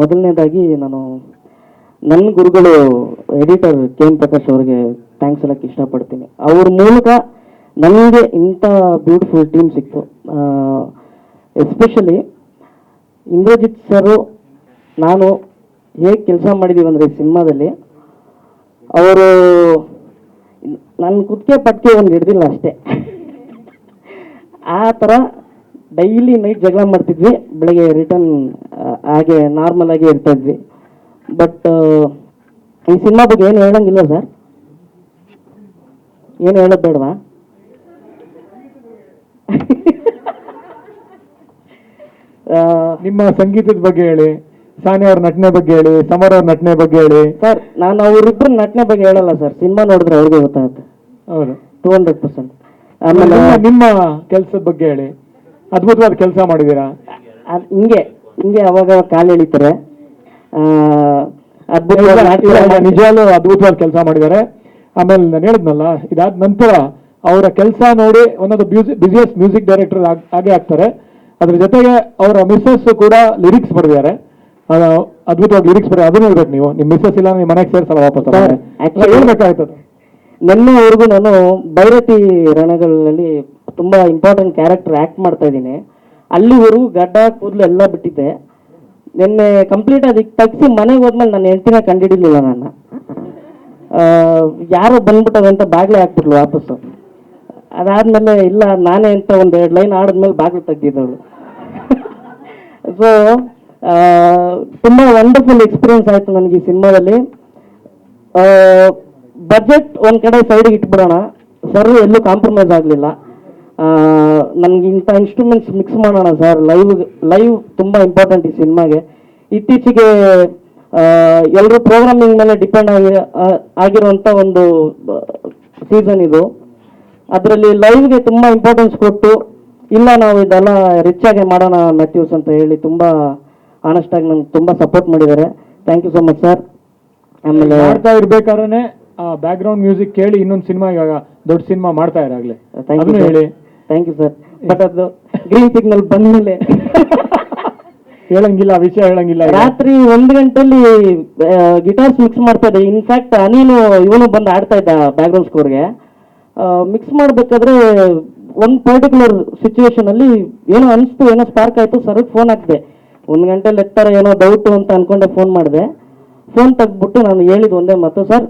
ಮೊದಲನೇದಾಗಿ ನಾನು ನನ್ನ ಗುರುಗಳು ಎಡಿಟರ್ ಕೆ ಎಂ ಪ್ರಕಾಶ್ ಅವರಿಗೆ ಥ್ಯಾಂಕ್ಸ್ ಹೇಳಕ್ಕೆ ಇಷ್ಟಪಡ್ತೀನಿ. ಅವ್ರ ಮೂಲಕ ನನಗೆ ಇಂಥ ಬ್ಯೂಟಿಫುಲ್ ಟೀಮ್ ಸಿಕ್ತು. ಎಸ್ಪೆಷಲಿ ಇಂದ್ರಜಿತ್ ಸರು ನಾನು ಹೇಗೆ ಕೆಲಸ ಮಾಡಿದ್ದೀವಿ ಅಂದರೆ ಸಿನಿಮಾದಲ್ಲಿ ಅವರು ನನ್ನ ಕುತ್ತಿಗೆ ಪಟ್ಕೆ ಒಂದು ಹಿಡ್ದಿಲ್ಲ ಅಷ್ಟೇ. ಆ ಥರ ಡೈಲಿ ನೈಟ್ ಜಗಳ ಮಾಡ್ತಿದ್ವಿ. ಬೆಳಗ್ಗೆ ರಿಟರ್ನ್ ಹಾಗೆ ನಾರ್ಮಲ್ ಆಗಿ ಇರ್ತಾ ಇದ್ವಿ. ಬಟ್ ಈ ಸಿನಿಮಾ ಬಗ್ಗೆ ಏನು ಹೇಳಂಗಿಲ್ಲ ಸರ್ ಏನು ಹೇಳೋದು ಬೇಡವಾ? ನಿಮ್ಮ ಸಂಗೀತದ ಬಗ್ಗೆ ಹೇಳಿ ಸಾನಿ ಅವ್ರ ನಟನೆ ಬಗ್ಗೆ ಹೇಳಿ ಸಮರ್ ಅವ್ರ ನಟನೆ ಬಗ್ಗೆ ಹೇಳಿ. ಸರ್ ನಾನು ಅವರಿಬ್ಬರ ನಟನೆ ಬಗ್ಗೆ ಹೇಳಲ್ಲ ಸರ್ ಸಿನಿಮಾ ನೋಡಿದ್ರೆ ಅವ್ರಿಗೆ ಗೊತ್ತಾಗುತ್ತೆ. ಹೌದು. ಟೂ ಹಂಡ್ರೆಡ್ ಪರ್ಸೆಂಟ್ ಆಮೇಲೆ ನಿಮ್ಮ- ಕೆಲಸದ ಬಗ್ಗೆ ಹೇಳಿ. ಅದ್ಭುತವಾದ ಕೆಲಸ ಮಾಡಿದೀರಾ ಅದ್ ಹಿಂಗೆ. ಹಿಂಗೆ ಅವಾಗ ಕಾಲು ಎಳಿತಾರೆ. ನಿಜವಾಗ್ಲೂ ಅದ್ಭುತವಾದ ಕೆಲಸ ಮಾಡಿದ್ದಾರೆ. ಆಮೇಲೆ ನಾನು ಹೇಳಿದ್ನಲ್ಲ ಇದಾದ ನಂತರ ಅವರ ಕೆಲಸ ನೋಡಿ ಒಂದೊಂದು ಮ್ಯೂಸಿಕ್ ಡೈರೆಕ್ಟರ್ ಹಾಗೆ ಆಗ್ತಾರೆ. ಅದ್ರ ಜೊತೆಗೆ ಅವರ ಮಿಸ್ಸಸ್ ಕೂಡ ಲಿರಿಕ್ಸ್ ಬರೆದಿದ್ದಾರೆ. ಅದ್ಭುತವಾಗಿ ಲಿರಿಕ್ಸ್ ಬರೀ ಅದನ್ನ ಹೇಳ್ಬೇಕು ನೀವು. ನಿಮ್ಮ ಮಿಸ್ಸಸ್ ಇಲ್ಲ ನಿಮ್ಮ ಮನೆಗೆ ಸೇರ್ಸಲ್ಲ ವಾಪಸ್ ಹೇಳ್ಬೇಕಾಗ್ತದೆ ನಿನ್ನೆವರೆಗೂ ನಾನು ಭೈರತಿ ರಣಗಳಲ್ಲಿ ತುಂಬಾ ಇಂಪಾರ್ಟೆಂಟ್ ಕ್ಯಾರೆಕ್ಟರ್ ಆಕ್ಟ್ ಮಾಡ್ತಾ ಇದ್ದೀನಿ. ಅಲ್ಲಿವರೆಗೂ ಗಡ್ಡ, ಕೂದಲು ಎಲ್ಲ ಬಿಟ್ಟಿದ್ದೆ. ನಿನ್ನೆ ಕಂಪ್ಲೀಟ್ ಅದಕ್ಕೆ ತಗ್ಸಿ ಮನೆಗೆ ಹೋದ್ಮೇಲೆ ನನ್ನ ಹೆಂಡತಿನ ಕಂಡಿಡಿಲಿಲ್ಲ ನಾನು. ಯಾರೋ ಅಂತ ಬಾಗ್ಲೇ ಹಾಕ್ಬಿಟ್ಲು ವಾಪಸ್ಸು. ಅದಾದಮೇಲೆ ಇಲ್ಲ, ನಾನೇ ಅಂತ ಒಂದು ಎರಡು ಲೈನ್ ಆಡಿದ್ಮೇಲೆ ಬಾಗಿಲು ತೆಗ್ದಿದ್ದವಳು. ಸೊ ತುಂಬ ವಂಡರ್ಫುಲ್ ಎಕ್ಸ್ಪೀರಿಯನ್ಸ್ ಆಯಿತು ನನಗೆ ಈ ಸಿನಿಮಾದಲ್ಲಿ. ಬಜೆಟ್ ಒಂದು ಕಡೆ ಸೈಡಿಗೆ ಇಟ್ಬಿಡೋಣ. ಸರ್ ಎಲ್ಲೂ ಕಾಂಪ್ರಮೈಸ್ ಆಗಲಿಲ್ಲ. ನನಗೆ ಇಂಥ ಇನ್ಸ್ಟ್ರೂಮೆಂಟ್ಸ್ ಮಿಕ್ಸ್ ಮಾಡೋಣ ಸರ್ ಲೈವ್ ಲೈವ್ ತುಂಬ ಇಂಪಾರ್ಟೆಂಟ್ ಈ ಸಿನಿಮಾಗೆ ಇತ್ತೀಚೆಗೆ ಎಲ್ಲರೂ ಪ್ರೋಗ್ರಾಮಿಂಗ್ ಮೇಲೆ ಡಿಪೆಂಡ್ ಆಗಿ ಆಗಿರುವಂಥ ಒಂದು ಸೀಸನ್ ಇದು. ಅದರಲ್ಲಿ ಲೈವ್ಗೆ ತುಂಬ ಇಂಪಾರ್ಟೆನ್ಸ್ ಕೊಟ್ಟು ಇಲ್ಲ ನಾವು ಇದೆಲ್ಲ ರಿಚ್ ಆಗಿ ಮಾಡೋಣ ಮ್ಯಾಥ್ಯೂಸ್ ಅಂತ ಹೇಳಿ ತುಂಬ ಆನೆಸ್ಟ್ ಆಗಿ ನಂಗೆ ತುಂಬ ಸಪೋರ್ಟ್ ಮಾಡಿದ್ದಾರೆ. Thank you so much sir ಆಮೇಲೆ ಮಾಡ್ತಾ ಇರ್ಬೇಕಾದ್ರೆ ಬ್ಯಾಕ್ ಗ್ರೌಂಡ್ ಮ್ಯೂಸಿಕ್ ಕೇಳಿ ಇನ್ನೊಂದು ಸಿನಿಮಾ ಇವಾಗ ದೊಡ್ಡ ಸಿನಿಮಾ ಮಾಡ್ತಾ ಇರಾಗ್ಲಿ ಥ್ಯಾಂಕ್ ಯು ಹೇಳಿ. ಥ್ಯಾಂಕ್ ಯು ಸರ್ ಬಟ್ ಅದು ಗ್ರೀನ್ ಸಿಗ್ನಲ್ ಬಂದ್ಮೇಲೆ ಹೇಳಂಗಿಲ್ಲ ವಿಷಯ ಹೇಳಂಗಿಲ್ಲ. ರಾತ್ರಿ ಒಂದ್ ಗಂಟೆಲಿ ಗಿಟಾರ್ಸ್ ಮಿಕ್ಸ್ ಮಾಡ್ತಾ ಇದ್ದೆ. ಇನ್ಫ್ಯಾಕ್ಟ್ ಅನೀನು ಇವನು ಬಂದು ಆಡ್ತಾ ಇದ್ದ ಬ್ಯಾಕ್ಗ್ರೌಂಡ್ ಸ್ಕೋರ್ಗೆ ಮಿಕ್ಸ್ ಮಾಡ್ಬೇಕಾದ್ರೆ ಒಂದು ಪರ್ಟಿಕ್ಯುಲರ್ ಸಿಚುವೇಶನ್ ಅಲ್ಲಿ ಏನೋ ಅನಿಸ್ತು ಏನೋ ಸ್ಪಾರ್ಕ್ ಆಯ್ತು ಸರ್ ಫೋನ್ ಹಾಕಿದೆ. ಒಂದ್ ಗಂಟೆಲಿ ಎತ್ತಾರೆ ಏನೋ ಡೌಟ್ ಅಂತ ಅನ್ಕೊಂಡೆ ಫೋನ್ ಮಾಡಿದೆ. ಫೋನ್ ತೆಗ್ದ್ಬಿಟ್ಟು ನಾನು ಹೇಳಿದ್ದು ಒಂದೇ ಮತ್ತು ಸರ್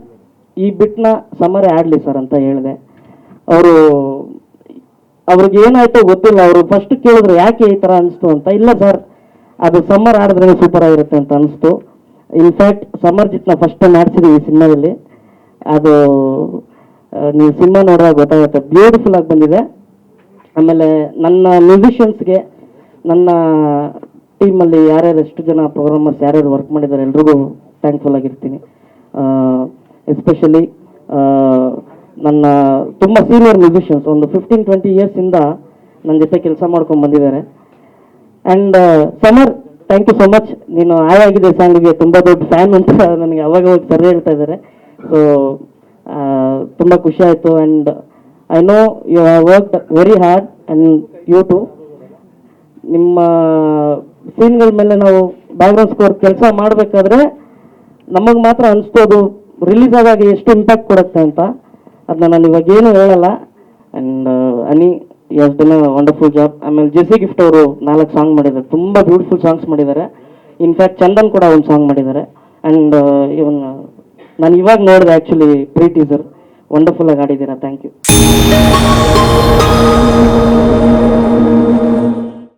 ಈ ಬಿಟ್ನ ಸಮರೇ ಆಡ್ಲಿ ಸರ್ ಅಂತ ಹೇಳಿದೆ. ಅವರು ಅವ್ರಿಗೆ ಏನಾಯ್ತೋ ಗೊತ್ತಿಲ್ಲ. ಅವರು ಫಸ್ಟ್ ಕೇಳಿದ್ರು, ಯಾಕೆ ಈ ಥರ ಅನಿಸ್ತು ಅಂತ? ಇಲ್ಲ ಸರ್, ಅದು ಸಮ್ಮರ್ ಆಡಿದ್ರೆ ಸೂಪರ್ ಆಗಿರುತ್ತೆ ಅಂತ ಅನಿಸ್ತು ಇನ್ಫ್ಯಾಕ್ಟ್ ಸಮ್ಮರ್ ಜಿತ್ನ ಫಸ್ಟ್ ಟೈಮ್ ಆಡ್ಸಿದ್ದೀವಿ ಈ ಸಿನಿಮಾದಲ್ಲಿ. ಅದು ನೀವು ಸಿನಿಮಾ ನೋಡಿದಾಗ ಗೊತ್ತಾಗುತ್ತೆ. ಬ್ಯೂಟಿಫುಲ್ ಆಗಿ ಬಂದಿದೆ. ಆಮೇಲೆ ನನ್ನ ಮ್ಯೂಸಿಷಿಯನ್ಸ್ಗೆ ನನ್ನ ಟೀಮಲ್ಲಿ ಯಾರ್ಯಾರು ಎಷ್ಟು ಜನ ಪ್ರೋಗ್ರಾಮರ್ಸ್ ಯಾರ್ಯಾರು ವರ್ಕ್ ಮಾಡಿದ್ದಾರೆ ಎಲ್ರಿಗೂ ಥ್ಯಾಂಕ್ಫುಲ್ ಆಗಿರ್ತೀನಿ. ಎಸ್ಪೆಷಲಿ ನನ್ನ ತುಂಬ ಸೀನಿಯರ್ ಮ್ಯೂಸಿಷಿಯನ್ಸ್ ಒಂದು ಫಿಫ್ಟೀನ್ ಟ್ವೆಂಟಿ ಇಯರ್ಸಿಂದ ನನ್ನ ಜೊತೆ ಕೆಲಸ ಮಾಡ್ಕೊಂಡು ಬಂದಿದ್ದಾರೆ. ಆ್ಯಂಡ್ ಸಮರ್ ಥ್ಯಾಂಕ್ ಯು ಸೊ ಮಚ್ ನೀನು ಆಯ್ ಆಗಿದೆ ಸಾಂಗಿಗೆ ತುಂಬ ದೊಡ್ಡ ಫ್ಯಾನ್ ಅಂತ ನನಗೆ ಅವಾಗ ಅವಾಗ ಸರಿ ಹೇಳ್ತಾ ಇದ್ದಾರೆ. ಸೊ ತುಂಬ ಖುಷಿ ಆಯಿತು. And I know you have worked very hard and you too ನಿಮ್ಮ ಸೀನ್ಗಳ ಮೇಲೆ ನಾವು ಬ್ಯಾಕ್ಗ್ರೌಂಡ್ ಸ್ಕೋರ್ ಕೆಲಸ ಮಾಡಬೇಕಾದ್ರೆ ನಮಗೆ ಮಾತ್ರ ಅನಿಸ್ತೋದು ರಿಲೀಸ್ ಆದಾಗ ಎಷ್ಟು ಇಂಪ್ಯಾಕ್ಟ್ ಕೊಡುತ್ತೆ ಅಂತ. ಅದನ್ನ ನಾನು ಇವಾಗ ಏನು ಹೇಳಲ್ಲ. ಆ್ಯಂಡ್ ಅನಿ ಎಸ್ ಡನ್ ವಂಡರ್ಫುಲ್ ಜಾಬ್ ಆಮೇಲೆ ಜೆಸಿ ಗಿಫ್ಟ್ ಅವರು ನಾಲ್ಕು ಸಾಂಗ್ ಮಾಡಿದ್ದಾರೆ. ತುಂಬ ಬ್ಯೂಟಿಫುಲ್ ಸಾಂಗ್ಸ್ ಮಾಡಿದ್ದಾರೆ. ಇನ್ಫ್ಯಾಕ್ಟ್ ಚಂದನ್ ಕೂಡ ಒಂದು ಸಾಂಗ್ ಮಾಡಿದ್ದಾರೆ. ಆ್ಯಂಡ್ ಇವನ್ ನಾನು ಇವಾಗ ನೋಡಿದೆ ಆ್ಯಕ್ಚುಲಿ ಪ್ರೀ ಟೀಸರ್ ವಂಡರ್ಫುಲ್ ಆಗಿ ಆಡಿದ್ದೀರಾ ಥ್ಯಾಂಕ್ ಯು